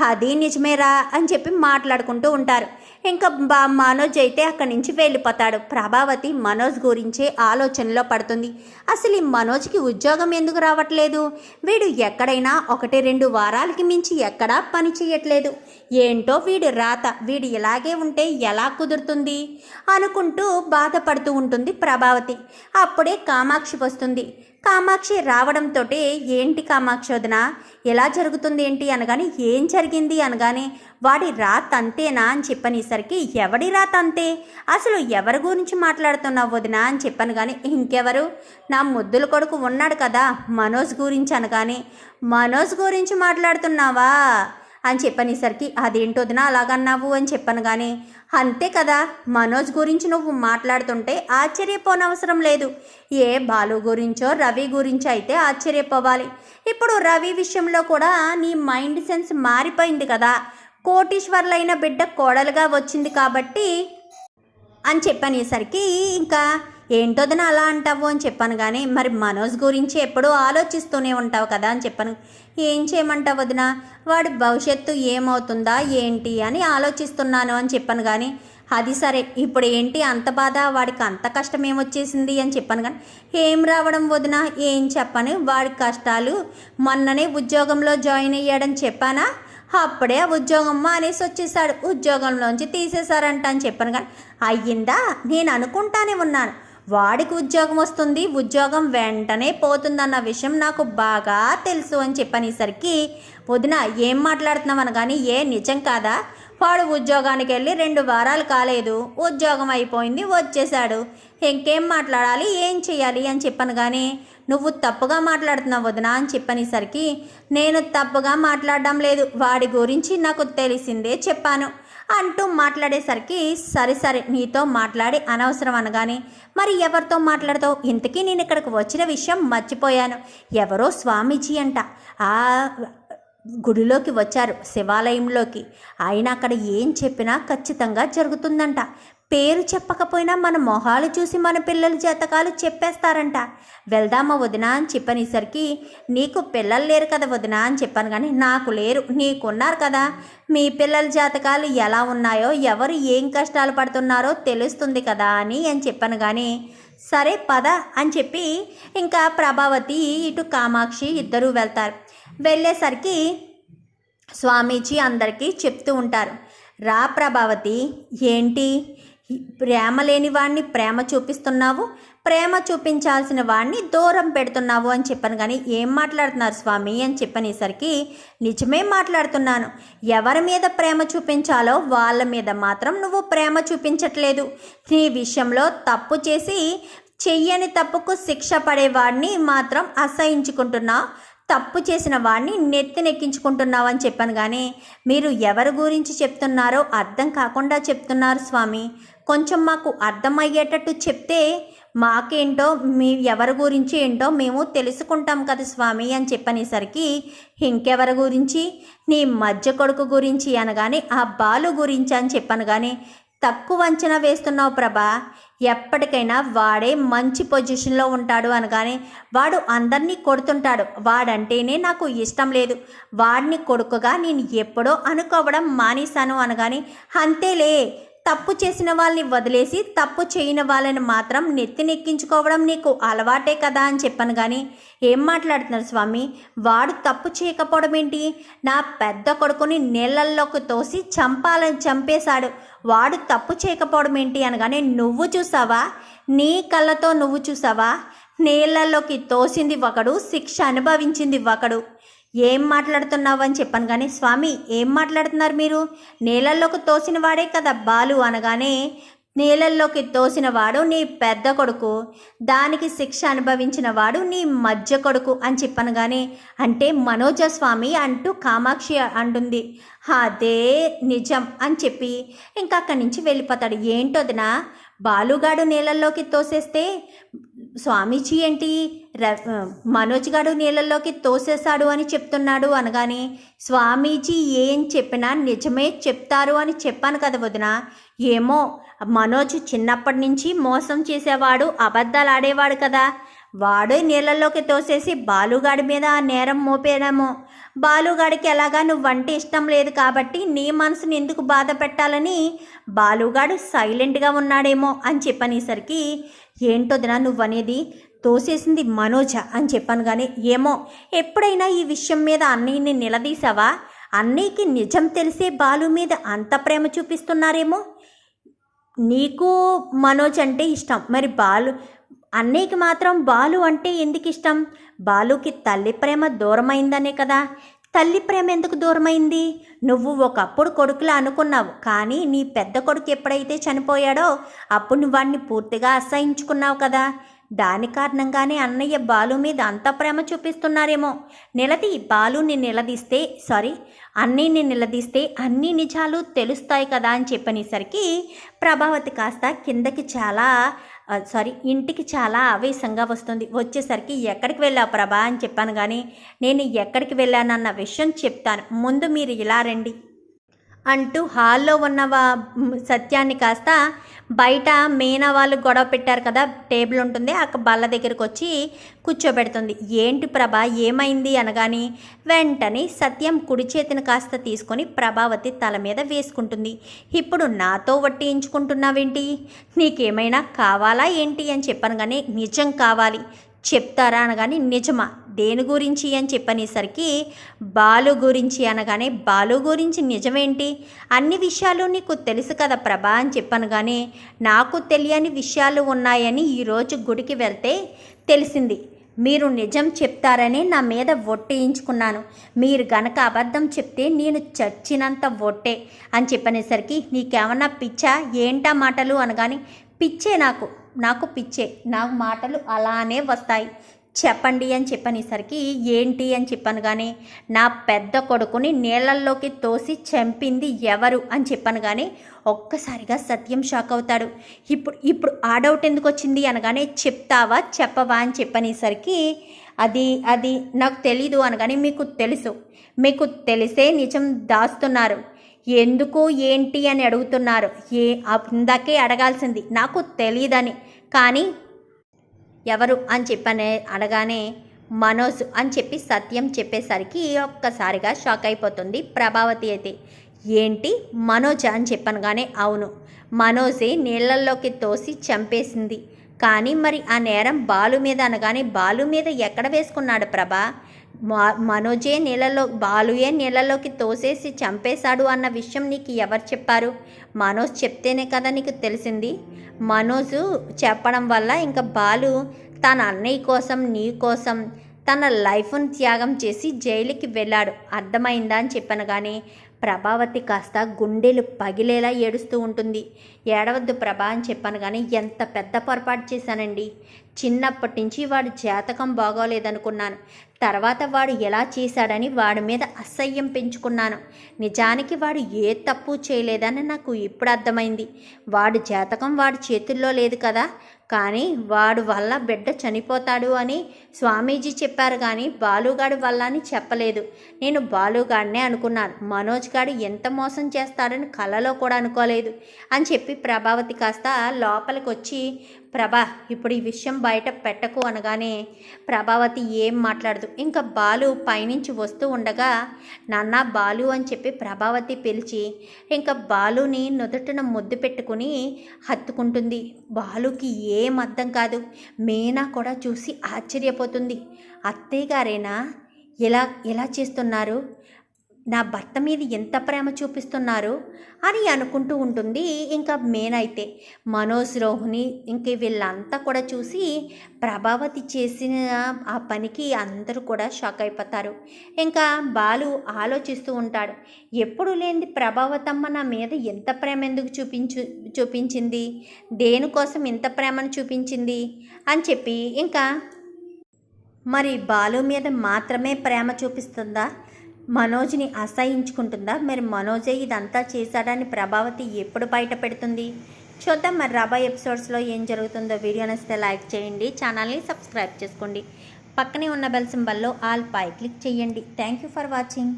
అది నిజమేరా అని చెప్పి మాట్లాడుకుంటూ ఉంటారు. ఇంకా బా మనోజ్ అయితే అక్కడి నుంచి వెళ్ళిపోతాడు. ప్రభావతి మనోజ్ గురించే ఆలోచనలో పడుతుంది. అసలు ఈ మనోజ్కి ఉద్యోగం ఎందుకు రావట్లేదు? వీడు ఎక్కడైనా ఒకటి రెండు వారాలకి మించి ఎక్కడా పని చేయట్లేదు. ఏంటో వీడు రాత. వీడు ఇలాగే ఉంటే ఎలా కుదురుతుంది? అనుకుంటూ బాధపడుతూ ఉంటుంది ప్రభావతి. అప్పుడే కామాక్షి వస్తుంది. కామాక్షి రావడంతో ఏంటి కామాక్షి ఎలా జరుగుతుంది ఏంటి అనగానే ఏం జరిగింది అనగానే వాడి రాత్ అంతేనా అని చెప్పనేసరికి ఎవడి రాత్ అంతే? అసలు ఎవరి గురించి మాట్లాడుతున్నావు వదిన అని చెప్పాను కానీ ఇంకెవరు? నా ముద్దుల కొడుకు ఉన్నాడు కదా మనోజ్ గురించి అనగానే మనోజ్ గురించి మాట్లాడుతున్నావా? అని చెప్పనేసరికి అదేంటి వదిన అలాగన్నావు అని చెప్పాను కానీ అంతే కదా? మనోజ్ గురించి నువ్వు మాట్లాడుతుంటే ఆశ్చర్యపోనవసరం లేదు. ఏ బాలు గురించో రవి గురించో అయితే ఆశ్చర్యపోవాలి. ఇప్పుడు రవి విషయంలో కూడా నీ మైండ్ సెన్స్ మారిపోయింది కదా? కోటీశ్వర్లైన బిడ్డ కోడలుగా వచ్చింది కాబట్టి అని చెప్పనేసరికి ఇంకా ఏంటోదని అలా అంటావు అని చెప్పాను కానీ మరి మనోజ్ గురించి ఎప్పుడూ ఆలోచిస్తూనే ఉంటావు కదా అని చెప్పాను. ఏం చేయమంటావు వదిన? వాడి భవిష్యత్తు ఏమవుతుందా ఏంటి అని ఆలోచిస్తున్నాను అని చెప్పాను కానీ అది సరే ఇప్పుడు ఏంటి అంత బాధ? వాడికి అంత కష్టం ఏమొచ్చేసింది అని చెప్పాను కానీ ఏం రావడం వదిన? ఏం చెప్పను? వాడి కష్టాలు మొన్ననే ఉద్యోగంలో జాయిన్ అయ్యాడని చెప్పానా? అప్పుడే ఆ ఉద్యోగం మానేసి వచ్చేసాడు. ఉద్యోగంలోంచి తీసేశారంట అని చెప్పాను కానీ అయ్యిందా? నేను అనుకుంటానే ఉన్నాను. వాడికి ఉద్యోగం వస్తుంది ఉద్యోగం వెంటనే పోతుందన్న విషయం నాకు బాగా తెలుసు అని చెప్పనేసరికి వదిన ఏం మాట్లాడుతున్నావు అనగాని ఏ నిజం కాదా? వాడు ఉద్యోగానికి వెళ్ళి రెండు వారాలు కాలేదు ఉద్యోగం అయిపోయింది వచ్చేశాడు ఇంకేం మాట్లాడాలి ఏం చేయాలి అని చెప్పాను కానీ నువ్వు తప్పుగా మాట్లాడుతున్నావు వదినా అని చెప్పనేసరికి నేను తప్పుగా మాట్లాడడం లేదు వాడి గురించి నాకు తెలిసిందే చెప్పాను. అంటూ మాట్లాడేసరికి సరే సరే నీతో మాట్లాడి అనవసరం అనగానే మరి ఎవరితో మాట్లాడతావు? ఇంతకీ నేను ఇక్కడికి వచ్చిన విషయం మర్చిపోయాను. ఎవరో స్వామీజీ అంట. ఆ గుడిలోకి వచ్చారు శివాలయంలోకి. ఆయన అక్కడ ఏం చెప్పినా ఖచ్చితంగా జరుగుతుందంట. పేరు చెప్పకపోయినా మన మొహాలు చూసి మన పిల్లల జాతకాలు చెప్పేస్తారంట. వెళ్దామా వదినా అని చెప్పనేసరికి నీకు పిల్లలు లేరు కదా వదినా అని చెప్పాను కానీ నాకు లేరు నీకున్నారు కదా. మీ పిల్లల జాతకాలు ఎలా ఉన్నాయో ఎవరు ఏం కష్టాలు పడుతున్నారో తెలుస్తుంది కదా అని అని చెప్పాను కానీ సరే పద అని చెప్పి ఇంకా ప్రభావతి ఇటు కామాక్షి ఇద్దరూ వెళ్తారు. వెళ్ళేసరికి స్వామీజీ అందరికీ చెప్తూ ఉంటారు. రా ప్రభావతి ఏంటి? ప్రేమ లేని వాడిని ప్రేమ చూపిస్తున్నావు ప్రేమ చూపించాల్సిన వాడిని దూరం పెడుతున్నావు అని చెప్పాను కానీ ఏం మాట్లాడుతున్నారు స్వామి అని చెప్పనేసరికి నిజమే మాట్లాడుతున్నాను. ఎవరి మీద ప్రేమ చూపించాలో వాళ్ళ మీద మాత్రం నువ్వు ప్రేమ చూపించట్లేదు. నీ విషయంలో తప్పు చేసి చెయ్యని తప్పుకు శిక్ష పడేవాడిని మాత్రం అసహించుకుంటున్నావు తప్పు చేసిన వాడిని నెత్తినెక్కించుకుంటున్నావు అని చెప్పాను కానీ మీరు ఎవరి గురించి చెప్తున్నారో అర్థం కాకుండా చెప్తున్నారు స్వామి. కొంచెం మాకు అర్థమయ్యేటట్టు చెప్తే మాకేంటో మీ ఎవరి గురించి ఏంటో మేము తెలుసుకుంటాం కదా స్వామి అని చెప్పనేసరికి ఇంకెవరి గురించి? నీ మధ్య కొడుకు గురించి అనగానే ఆ బాలు గురించి అని చెప్పను కానీ తక్కువ అంచనా వేస్తున్నావు ప్రభా. ఎప్పటికైనా వాడే మంచి పొజిషన్లో ఉంటాడు అనగానే వాడు అందరినీ కొడుతుంటాడు. వాడంటేనే నాకు ఇష్టం లేదు. వాడిని కొడుకుగా నేను ఎప్పుడో అనుకోవడం మానేశాను అనగానే అంతేలే. తప్పు చేసిన వాళ్ళని వదిలేసి తప్పు చేయని వాళ్ళని మాత్రం నెత్తినెక్కించుకోవడం నీకు అలవాటే కదా అని చెప్పాను కానీ ఏం మాట్లాడుతున్నారు స్వామి? వాడు తప్పు చేయకపోవడం ఏంటి? నా పెద్ద కొడుకుని నీళ్ళల్లోకి తోసి చంపాలని చంపేశాడు. వాడు తప్పు చేయకపోవడం ఏంటి అనగానే నువ్వు చూసావా? నీ కళ్ళతో నువ్వు చూసావా? నీళ్ళల్లోకి తోసింది ఒకడు శిక్ష అనుభవించింది ఒకడు. ఏం మాట్లాడుతున్నావు అని చెప్పాను కానీ స్వామి ఏం మాట్లాడుతున్నారు మీరు? నీళ్ళల్లోకి తోసిన వాడే కదా బాలు అనగానే నీళ్ళల్లోకి తోసిన వాడు నీ పెద్ద కొడుకు దానికి శిక్ష అనుభవించిన వాడు నీ మధ్య కొడుకు అని చెప్పాను కానీ అంటే మనోజ స్వామి అంటూ కామాక్షి అంటుంది. అదే నిజం అని చెప్పి ఇంకా అక్కడి నుంచి వెళ్ళిపోతాడు. ఏంటోదినా బాలుగాడు నీళ్ళల్లోకి తోసేస్తే స్వామీజీ ఏంటి? మనోజ్ గాడు నీళ్ళల్లోకి తోసేశాడు అని చెప్తున్నాడు అనగానే స్వామీజీ ఏం చెప్పినా నిజమే చెప్తారు అని చెప్పాను కదా వదిన. ఏమో మనోజ్ చిన్నప్పటి నుంచి మోసం చేసేవాడు అబద్ధాలు ఆడేవాడు కదా. వాడు నీళ్ళల్లోకి తోసేసి బాలుగాడి మీద ఆ నేరం మోపేదేమో బాలుగాడికి ఎలాగా నువ్వంటే ఇష్టం లేదు కాబట్టి నీ మనసుని ఎందుకు బాధ పెట్టాలని బాలుగాడు సైలెంట్గా ఉన్నాడేమో అని చెప్పనేసరికి ఏంటోదినా నువ్వనేది తోసేసింది మనోజ అని చెప్పాను కానీ ఏమో ఎప్పుడైనా ఈ విషయం మీద అన్నయ్యని నిలదీసావా? అన్నయ్యకి నిజం తెలిసే బాలు మీద అంత ప్రేమ చూపిస్తున్నారేమో? నీకు మనోజ్ అంటే ఇష్టం. మరి బాలు అన్నయ్యకి మాత్రం బాలు అంటే ఎందుకు ఇష్టం బాలుకి తల్లి ప్రేమ దూరమైందనే కదా. తల్లి ప్రేమ ఎందుకు దూరమైంది? నువ్వు ఒకప్పుడు కొడుకులా అనుకున్నావు కానీ నీ పెద్ద కొడుకు ఎప్పుడైతే చనిపోయాడో అప్పుడు నువ్వు వాడిని పూర్తిగా అసహించుకున్నావు కదా. దాని కారణంగానే అన్నయ్య బాలు మీద అంత ప్రేమ చూపిస్తున్నారేమో. నిలది బాలుని నిలదీస్తే సారీ అన్నయ్యని నిలదీస్తే అన్ని నిజాలు తెలుస్తాయి కదా అని చెప్పనేసరికి ప్రభావతి కాస్త కిందకి చాలా సారీ ఇంటికి చాలా ఆవేశంగా వస్తుంది. వచ్చేసరికి ఎక్కడికి వెళ్ళావు ప్రభా అని చెప్పాను కానీ నేను ఎక్కడికి వెళ్ళానన్న విషయం చెప్తాను. ముందు మీరు ఇలా రండి. అంటూ హాల్లో ఉన్న వా- సత్యాన్ని కాస్త బయట మీనా వాళ్ళు గొడవ పెట్టారు కదా టేబుల్ ఉంటుంది ఆ బల్ల దగ్గరికి వచ్చి కూర్చోబెడుతుంది. ఏంటి ప్రభా ఏమైంది అనగాని వెంటనే సత్యం కుడి చేతిని కాస్త తీసుకొని ప్రభావతి తల మీద వేసుకుంటుంది. ఇప్పుడు నాతో వట్టించుకుంటున్నావేంటి నీకేమైనా కావాలా ఏంటి అని చెప్పాను కానీ నిజం కావాలి. చెప్తారా అనగాని నిజమా? దేని గురించి అని చెప్పనేసరికి బాలు గురించి అనగానే బాలు గురించి నిజమేంటి? అన్ని విషయాలు నీకు తెలుసు కదా ప్రభా అని చెప్పాను కానీ నాకు తెలియని విషయాలు ఉన్నాయని ఈరోజు గుడికి వెళ్తే తెలిసింది. మీరు నిజం చెప్తారని నా మీద ఒట్టేయించుకున్నాను మీరు గనక అబద్ధం చెప్తే నేను చచ్చినంత ఒట్టే అని చెప్పనేసరికి నీకేమన్నా పిచ్చా? ఏంటా మాటలు? అనగానే పిచ్చే నాకు. నాకు పిచ్చే. నాకు మాటలు అలానే వస్తాయి. చెప్పండి అని చెప్పనేసరికి ఏంటి అని చెప్పాను కానీ నా పెద్ద కొడుకుని నీళ్ళల్లోకి తోసి చంపింది ఎవరు అని చెప్పాను కానీ ఒక్కసారిగా సత్యం షాక్ అవుతాడు. ఇప్పుడు ఇప్పుడు ఆ డౌట్ ఎందుకు వచ్చింది అనగానే చెప్తావా చెప్పవా? అని చెప్పనేసరికి అది అది నాకు తెలీదు అనగానే మీకు తెలుసు. మీకు తెలిసే నిజం దాస్తున్నారు. ఎందుకు ఏంటి అని అడుగుతున్నారు. ఏ ఇందాకే అడగాల్సింది. నాకు తెలియదని కానీ ఎవరు అని చెప్పనే అనగానే మనోజ్ అని చెప్పి సత్యం చెప్పేసరికి ఒక్కసారిగా షాక్ అయిపోతుంది ప్రభావతి అయితే. ఏంటి మనోజ్ అని చెప్పనగానే అవును మనోజే నీళ్ళల్లోకి తోసి చంపేసింది. కానీ మరి ఆ నేరం బాలు మీద అనగానే బాలు మీద ఎక్కడ వేసుకున్నాడు ప్రభా? మనోజే నీళ్ళలో బాలుయే నీళ్ళలోకి తోసేసి చంపేశాడు అన్న విషయం నీకు ఎవరు చెప్పారు? మనోజ్ చెప్తేనే కదా నీకు తెలిసింది. మనోజు చెప్పడం వల్ల ఇంకా బాలు తన అన్నయ్య కోసం నీ కోసం తన లైఫ్ను త్యాగం చేసి జైలుకి వెళ్ళాడు. అర్థమైందా అని చెప్పాను కానీ ప్రభావతి కాస్త గుండెలు పగిలేలా ఏడుస్తూ ఉంటుంది. ఏడవద్దు ప్రభా అని చెప్పాను కానీ ఎంత పెద్ద పొరపాటు చేశానండి. చిన్నప్పటి నుంచి వాడు జాతకం బాగోలేదనుకున్నాను. తర్వాత వాడు ఎలా చేశాడని వాడి మీద అసహ్యం పెంచుకున్నాను. నిజానికి వాడు ఏ తప్పు చేయలేదని నాకు ఇప్పుడు అర్థమైంది. వాడి జాతకం వాడి చేతుల్లో లేదు కదా. కానీ వాడు వల్ల బిడ్డ చనిపోతాడు అని స్వామీజీ చెప్పారు కానీ బాలుగాడి వల్ల అని చెప్పలేదు. నేను బాలుగాడినే అనుకున్నాను. మనోజ్ గాడు ఎంత మోసం చేస్తాడని కలలో కూడా అనుకోలేదు. అని చెప్పి ప్రభావతి కాస్త లోపలికి వచ్చి ప్రభా ఇప్పుడు ఈ విషయం బయట పెట్టకు అనగానే ప్రభావతి ఏం మాట్లాడదు. ఇంకా బాలు పైనుంచి వస్తూ ఉండగా నాన్న బాలు అని చెప్పి ప్రభావతి పిలిచి ఇంకా బాలుని నుదుటిన ముద్దు పెట్టుకుని హత్తుకుంటుంది. బాలుకి ఏం అర్థం కాదు. మీనా కూడా చూసి ఆశ్చర్యపోతుంది. అత్తయ్య గారేనా? ఎలా ఎలా చేస్తున్నారు? నా భర్త మీద ఎంత ప్రేమ చూపిస్తున్నారు అని అనుకుంటూ ఉంటుంది ఇంకా మేనైతే మనోజ్ రోహిణి ఇంక వీళ్ళంతా కూడా చూసి ప్రభావతి చేసిన ఆ పనికి అందరూ కూడా షాక్ అయిపోతారు. ఇంకా బాలు ఆలోచిస్తూ ఉంటాడు ఎప్పుడు లేనిది ప్రభావతమ్మ నా మీద ఎంత ప్రేమ ఎందుకు చూపించు చూపించింది? దేనికోసం ఇంత ప్రేమను చూపించింది? అని చెప్పి ఇంకా మరి బాలు మీద మాత్రమే ప్రేమ చూపిస్తుందా? మనోజ్ని అసహించుకుంటుందా? మరి మనోజే ఇదంతా చేశాడని ప్రభావతి ఎప్పుడు బయట పెడుతుంది? చూద్దాం మరి రాబోయే ఎపిసోడ్స్లో ఏం జరుగుతుందో. వీడియో నచ్చితే లైక్ చేయండి ఛానల్ని సబ్స్క్రైబ్ చేసుకోండి. పక్కనే ఉన్న బెల్ సింబల్లో ఆల్ పై క్లిక్ చేయండి. Thank you for watching.